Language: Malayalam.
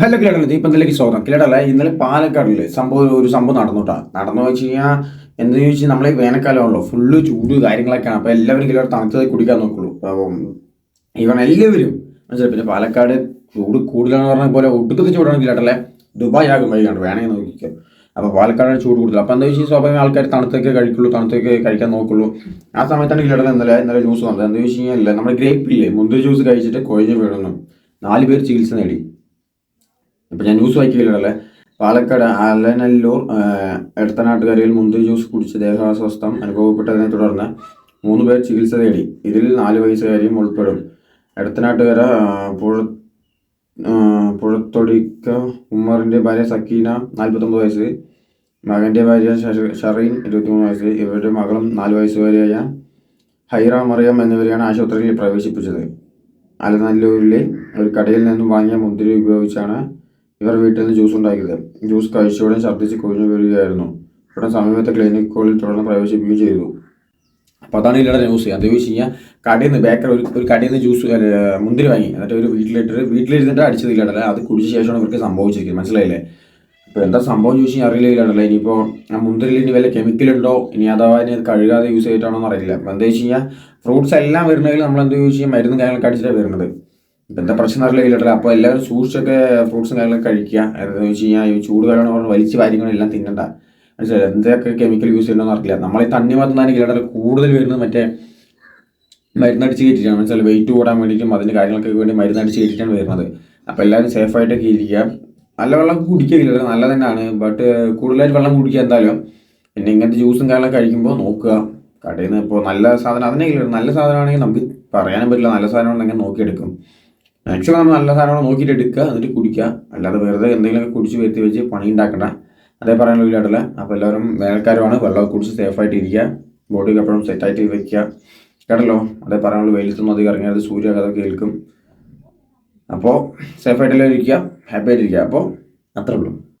ഹലോ കിലടല്ല ദീപത്തിലേക്ക് സ്വാഗതം. കിലടല്ല ഇന്നലെ പാലക്കാടിൽ സംഭവം ഒരു സംഭവം നടന്നുട്ടാ. നടന്നു വെച്ച് കഴിഞ്ഞാൽ എന്താ ചോദിച്ചാൽ നമ്മളെ വേനൽക്കാലമാണല്ലോ ഫുള്ള് ചൂട് കാര്യങ്ങളൊക്കെയാണ്. അപ്പോൾ എല്ലാവരും കിലോ തണുത്തത് കുടിക്കാൻ നോക്കുള്ളൂ. അപ്പം ഇവൺ എല്ലാവരും മനസ്സിലായി? പിന്നെ പാലക്കാട് ചൂട് കൂടുതലാണെന്ന് പറഞ്ഞ പോലെ ഒടുക്കത്തെ ചൂടാണ് കിലട്ടല്ലേ ദുബായ് ആകും വൈകാണ്ട് വേണമെങ്കിൽ നോക്കിക്കോ. അപ്പോൾ പാലക്കാടാണ് ചൂട് കൂടുതൽ. അപ്പോൾ എന്താ വെച്ചാൽ സ്വാഭാവികം ആൾക്കാർ തണുത്തൊക്കെ കഴിക്കുള്ളൂ തണുത്തൊക്കെ കഴിക്കാൻ നോക്കുള്ളൂ. ആ സമയത്താണ് കിലടല ഇന്നലെ ഇന്നലെ ജ്യൂസ് വന്നത്. എന്താ വെച്ച് കഴിഞ്ഞാൽ നമ്മുടെ ഗ്രേപ്പ് ഇല്ലേ മുന്തിരി ജ്യൂസ് കഴിച്ചിട്ട് കൊഴിഞ്ഞ് വീഴുന്നു നാല് പേര് ചികിത്സ നേടി. ഇപ്പം ഞാൻ ന്യൂസ് വായിക്കുകയല്ലേ പാലക്കാട് അലനല്ലൂർ എടത്തനാട്ടുകരയിൽ മുന്തിരി ജ്യൂസ് കുടിച്ച് ദേഹാസ്വസ്ഥം അനുഭവപ്പെട്ടതിനെ തുടർന്ന് മൂന്ന് പേർ ചികിത്സ തേടി. ഇതിൽ നാല് വയസ്സുകാരിയും ഉൾപ്പെടും. എടത്തനാട്ടുകര നാട്ടുകാര പുഴ പുഴത്തൊടിക്ക ഉമ്മറിന്റെ ഭാര്യ സക്കീന നാൽപ്പത്തൊമ്പത് വയസ്സ്. മകന്റെ ഭാര്യ ഷറീൻ ഇരുപത്തിമൂന്ന് വയസ്സ്. ഇവരുടെ മകളും നാല് വയസ്സുകാരിയായ ഹൈറ മറിയം എന്നിവരെയാണ് ആശുപത്രിയിൽ പ്രവേശിപ്പിച്ചത്. അലനല്ലൂരിലെ ഒരു കടയിൽ നിന്നും വാങ്ങിയ മുന്തിരി ഉപയോഗിച്ചാണ് ഇവർ വീട്ടിൽ നിന്ന് ജ്യൂസ് ഉണ്ടാക്കിയത്. ജ്യൂസ് കഴിച്ചോടെ ഛർദ്ദിച്ച് കൊഴിഞ്ഞു വീഴുകയായിരുന്നു. ഉടൻ സമീപത്തെ ക്ലിനിക്കുകളിൽ തുടർന്ന് പ്രവേശിപ്പിക്കുകയും ചെയ്തു. അപ്പോൾ അതാണ് ഇതിലുള്ള ന്യൂസ് അത് ചോദിച്ചു കഴിഞ്ഞാൽ കടയിൽ നിന്ന് ബേക്കർ ഒരു ഒരു കടയിൽ നിന്ന് ജ്യൂസ് മുന്തിരി വാങ്ങി. എന്നിട്ട് ഒരു വീട്ടിലിട്ട് വീട്ടിലിരുന്നിട്ട് അടിച്ചത് ഇല്ലാടല്ല അത് കുടിച്ച ശേഷമാണ് ഇവർക്ക് സംഭവിച്ചിരിക്കുന്നത്. മനസ്സിലായില്ലേ? ഇപ്പോൾ എന്താ സംഭവം ചോദിച്ചു കഴിഞ്ഞാൽ അറിയില്ല ഇല്ലാടല്ല ഇനിയിപ്പോൾ ആ മുന്തിരിയിൽ ഇനി വല്ല കെമിക്കൽ ഉണ്ടോ? ഇനി അഥവാ ഇനി അത് കഴുകാതെ യൂസ് ചെയ്തിട്ടാണോ എന്ന് അറിയില്ല. അപ്പോൾ എന്താ വെച്ച് കഴിഞ്ഞാൽ ഫ്രൂട്ട്സ് എല്ലാം വരുന്നതിൽ നമ്മൾ എന്താ ചോദിച്ചു കഴിഞ്ഞാൽ മരുന്നും കാര്യങ്ങളൊക്കെ അടിച്ചിട്ടാണ് വരുന്നത്. ഇപ്പം എന്താ പ്രശ്നം അറിയില്ല ഇല്ലാടല്ല അപ്പോൾ എല്ലാവരും സൂക്ഷിച്ചൊക്കെ ഫ്രൂട്ട്സും കാര്യങ്ങളൊക്കെ കഴിക്കുക. എന്താണെന്ന് വെച്ച് കഴിഞ്ഞാൽ ഈ ചൂട് കാര്യങ്ങൾ പറഞ്ഞ് വലിച്ച് കാര്യങ്ങളെല്ലാം തിന്നണ്ട. മനസ്സിലായി? എന്തൊക്കെ കെമിക്കൽ യൂസ് ചെയ്യണമെന്ന് അറിയില്ല. നമ്മൾ ഈ തണ്ണിമത്തന്നാണെങ്കിൽ ഇല്ലാതെ കൂടുതൽ വരുന്നത് മറ്റേ മരുന്നടിച്ച് കയറ്റിയിട്ടാണ്. മനസ്സിലായി? വെയിറ്റ് കൂടാൻ വേണ്ടിയിട്ടും അതിന്റെ കാര്യങ്ങളൊക്കെ വേണ്ടി മരുന്നടിച്ച് കയറ്റിയിട്ടാണ് വരുന്നത്. അപ്പോൾ എല്ലാവരും സേഫായിട്ടൊക്കെ ഇരിക്കുക. നല്ല വെള്ളം കുടിക്കില്ല നല്ല തന്നെയാണ്. ബട്ട് കൂടുതലായിട്ട് വെള്ളം കുടിക്കുക എന്തായാലും. പിന്നെ ഇങ്ങനത്തെ ജ്യൂസും കാര്യങ്ങളൊക്കെ കഴിക്കുമ്പോൾ നോക്കുക. കടയിൽ നിന്ന് ഇപ്പോൾ നല്ല സാധനം അതിനെ നല്ല സാധനമാണെങ്കിൽ നമുക്ക് പറയാനും പറ്റില്ല. നല്ല സാധനമാണെങ്കിൽ നോക്കിയെടുക്കും. മാക്സിമം നമ്മൾ നല്ല സാധനങ്ങൾ നോക്കിയിട്ട് എടുക്കുക എന്നിട്ട് കുടിക്കുക. അല്ലാതെ വെറുതെ എന്തെങ്കിലുമൊക്കെ കുടിച്ച് വരുത്തി വെച്ച് പണി ഉണ്ടാക്കണ്ട അതേ പറയാനുള്ള ഇല്ലാട്ടില്ല അപ്പോൾ എല്ലാവരും വേനൽക്കാലമാണ് വെള്ളമൊക്കെ കുടിച്ച് സേഫായിട്ട് ഇരിക്കുക. ബോഡിയൊക്കെ എപ്പോഴും സെറ്റായിട്ട് വെക്കുക. കേട്ടല്ലോ? അതേ പറയാനുള്ള വെയിലത്തൊന്നും അധികം ഇറങ്ങിയത് കഥ കേൾക്കും അപ്പോൾ സേഫായിട്ടെല്ലാം ഇരിക്കുക? ഹാപ്പി ആയിട്ടിരിക്കുക. അപ്പോൾ അത്രേ ഉള്ളൂ.